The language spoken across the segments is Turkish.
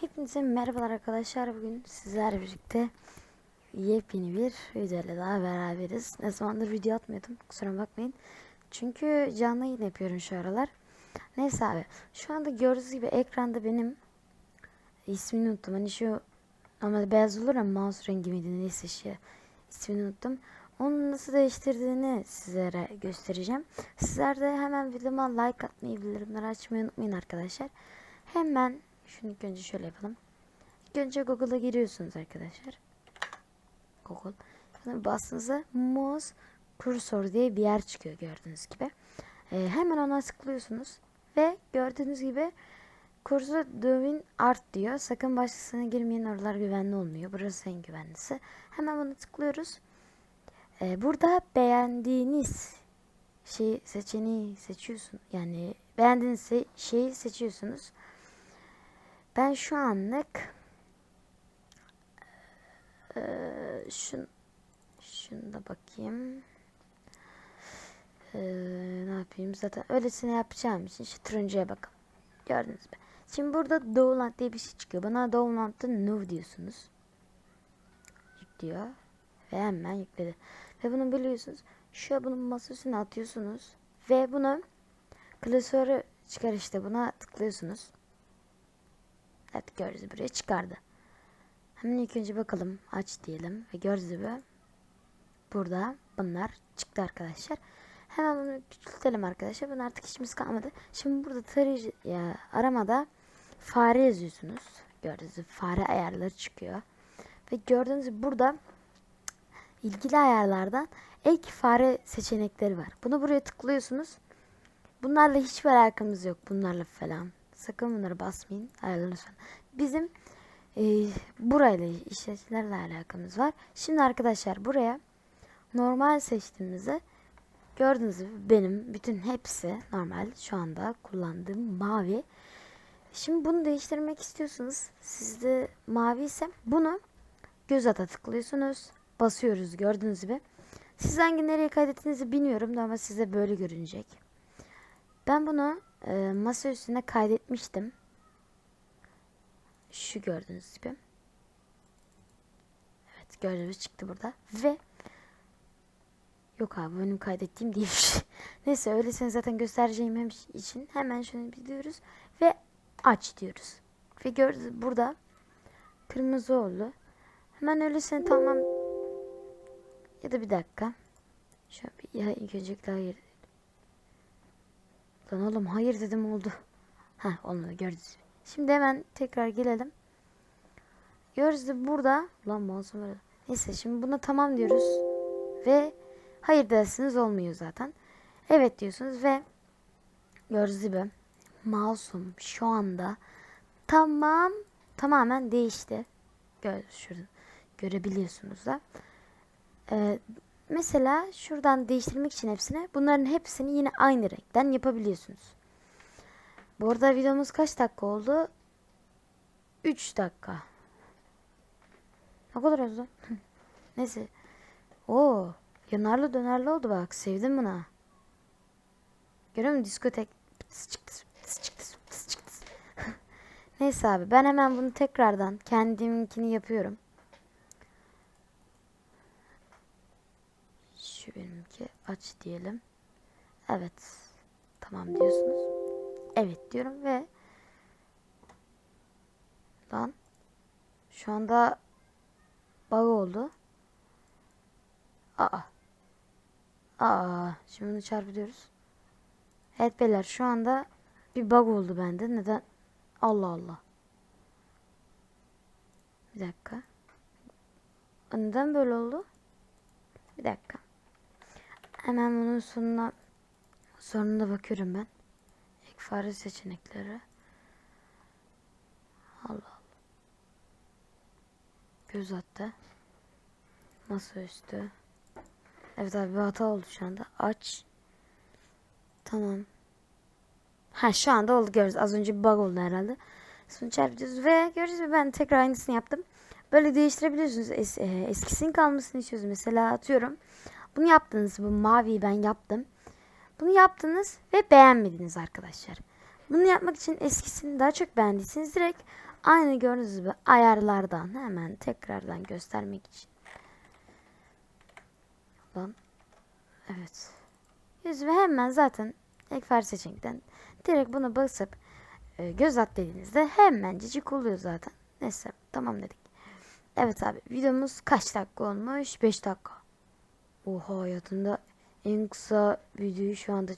Hepinize merhabalar arkadaşlar. Bugün sizlerle birlikte yepyeni bir videoyla daha beraberiz. Ne zamandır video atmıyordum. Kusura bakmayın. Çünkü canlı yayın yapıyorum şu aralar. Neyse abi. Şu anda gördüğünüz gibi ekranda benim ismini unuttum. Hani şu normalde beyaz olur ama mouse rengi miydi neyse şey. ismini unuttum. Onu nasıl değiştirdiğini sizlere göstereceğim. Sizler de hemen videoma like atmayı, bildirimleri açmayı unutmayın arkadaşlar. Hemen şunu önce şöyle yapalım. Önce Google'a giriyorsunuz arkadaşlar. Google. Sonra bastığınızda mouse cursor diye bir yer çıkıyor gördüğünüz gibi. Ee, hemen ona tıklıyorsunuz ve gördüğünüz gibi Cursor Dövin Art diyor. Sakın başkasına girmeyin oralar güvenli olmuyor. Burası en güvenlisi. Hemen bunu tıklıyoruz. Ee, burada beğendiğiniz şeyi seçeneği seçiyorsun. Yani beğendiğiniz şeyi seçiyorsunuz. Ben şu anlık eee şun şunu da bakayım. Eee, ne yapayım zaten öylesine yapacağım için işte turuncuya bakalım. Gördünüz mü? Şimdi burada Download diye bir şey çıkıyor. Bana Download'da no diyorsunuz. Yüklüyor. Ve hemen yükledi. Ve bunu biliyorsunuz. Şu bunun masa atıyorsunuz. Ve bunu klasörü çıkar işte buna tıklıyorsunuz. Evet gördüğünüz buraya çıkardı. Hemen ilk önce bakalım aç diyelim ve gördüğünüz gibi burada bunlar çıktı arkadaşlar. Hemen bunu küçültelim arkadaşlar. Bunun artık işimiz kalmadı. Şimdi burada tarayıcı ya aramada fare yazıyorsunuz. Gördüğünüz gibi fare ayarları çıkıyor. Ve gördüğünüz gibi burada ilgili ayarlardan ek fare seçenekleri var. Bunu buraya tıklıyorsunuz. Bunlarla hiçbir alakamız yok. Bunlarla falan. Sakın bunları basmayın. Ayarlarınız falan. Bizim e, burayla işletmelerle alakamız var. Şimdi arkadaşlar buraya normal seçtiğimizde gördüğünüz gibi benim bütün hepsi normal şu anda kullandığım mavi. Şimdi bunu değiştirmek istiyorsanız sizde mavi ise bunu göz ata tıklıyorsunuz. Basıyoruz gördüğünüz gibi. Siz hangi nereye kaydettiğinizi bilmiyorum ama size böyle görünecek. Ben bunu e, masa üstüne kaydetmiştim. Şu gördüğünüz gibi. Evet gördüğünüz çıktı burada. Ve Yok abi benim kaydettiğim değilmiş. Neyse öylesine zaten göstereceğim hem için hemen şunu bir diyoruz ve aç diyoruz. Ve gördüğünüz burada kırmızı oldu. Hemen öylesine tamam ya da bir dakika. Şöyle bir ya ilk öncelikle hayır. Lan oğlum hayır dedim oldu. Ha olmadı gördünüz. Şimdi hemen tekrar gelelim. Gördüğünüz gibi burada. Lan mouse'um öyle. Neyse şimdi buna tamam diyoruz. Ve hayır dersiniz olmuyor zaten. Evet diyorsunuz ve gördüğünüz gibi mouse'um şu anda tamam tamamen değişti. Gör, şurada görebiliyorsunuz da. Ee, mesela şuradan değiştirmek için hepsini bunların hepsini yine aynı renkten yapabiliyorsunuz. Bu arada videomuz kaç dakika oldu? 3 dakika. Ne kadar uzun. Neyse. Oo, yanarlı dönerli oldu bak. Sevdim bunu. Görüyor musun? Diskotek. Neyse abi ben hemen bunu tekrardan kendiminkini yapıyorum. Şu benimki aç diyelim. Evet. Tamam diyorsunuz. Evet diyorum ve lan şu anda bug oldu. Aa. Aa. Şimdi bunu çarpıyoruz. Evet beyler şu anda bir bug oldu bende. Neden? Allah Allah. Bir dakika. Neden böyle oldu? Bir dakika. Hemen bunun sonuna sonuna bakıyorum ben. İlk fare seçenekleri. Allah Allah. Göz attı. Masaüstü. Evet abi bir hata oldu şu anda. Aç. Tamam. Ha şu anda oldu görürüz. Az önce bir bug oldu herhalde. Sonra çarpıyoruz ve görürüz mü ben tekrar aynısını yaptım. Böyle değiştirebiliyorsunuz. Es, e, eskisinin kalmasını istiyorsunuz. Mesela atıyorum. Bunu yaptınız. Bu maviyi ben yaptım. Bunu yaptınız ve beğenmediniz arkadaşlar. Bunu yapmak için eskisini daha çok beğendiyseniz direkt aynı gördüğünüz gibi ayarlardan hemen tekrardan göstermek için. Lan. Evet. Yüz ve hemen zaten ekfer seçenekten direkt buna basıp e, göz at dediğinizde hemencecik oluyor zaten. Neyse tamam dedik. Evet abi videomuz kaç dakika olmuş? 5 dakika. Oha hayatımda en kısa videoyu şu anda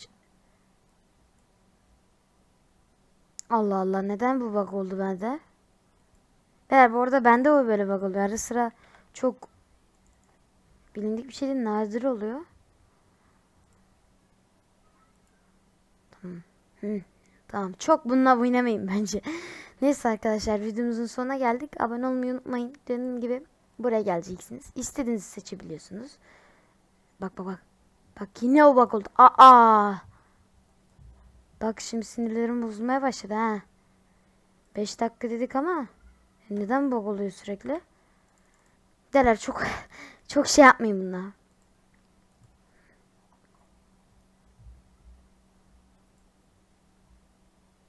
Allah Allah neden bu bug oldu bende? Eğer bu arada bende o böyle bug oluyor. Ara sıra çok bilindik bir şey değil nadir oluyor. Tamam. Tamam. Çok bununla oynamayın bence. Neyse arkadaşlar videomuzun sonuna geldik. Abone olmayı unutmayın. Dediğim gibi buraya geleceksiniz. İstediğinizi seçebiliyorsunuz. Bak bak bak. Bak yine o bak oldu. Aa. Bak şimdi sinirlerim bozulmaya başladı ha. 5 dakika dedik ama neden bug oluyor sürekli? Derler çok çok şey yapmayın bunlar.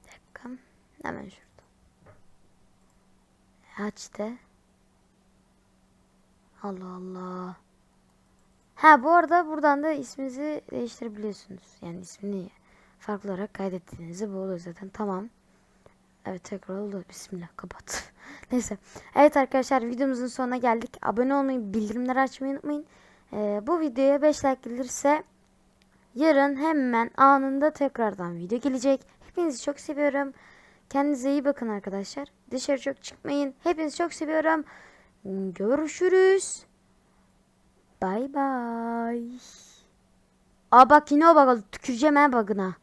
Dakika. Hemen şurada. Açtı. Allah Allah. Ha bu arada buradan da isminizi değiştirebiliyorsunuz. Yani ismini farklı olarak kaydettiğinizde bu oluyor zaten. Tamam. Evet tekrar oldu. Bismillah kapat. Neyse. Evet arkadaşlar videomuzun sonuna geldik. Abone olmayı, bildirimleri açmayı unutmayın. Ee, bu videoya 5 like gelirse yarın hemen anında tekrardan video gelecek. Hepinizi çok seviyorum. Kendinize iyi bakın arkadaşlar. Dışarı çok çıkmayın. Hepinizi çok seviyorum. Görüşürüz. Bay bay. Aa bak yine o bak. Tüküreceğim ha bug'ına.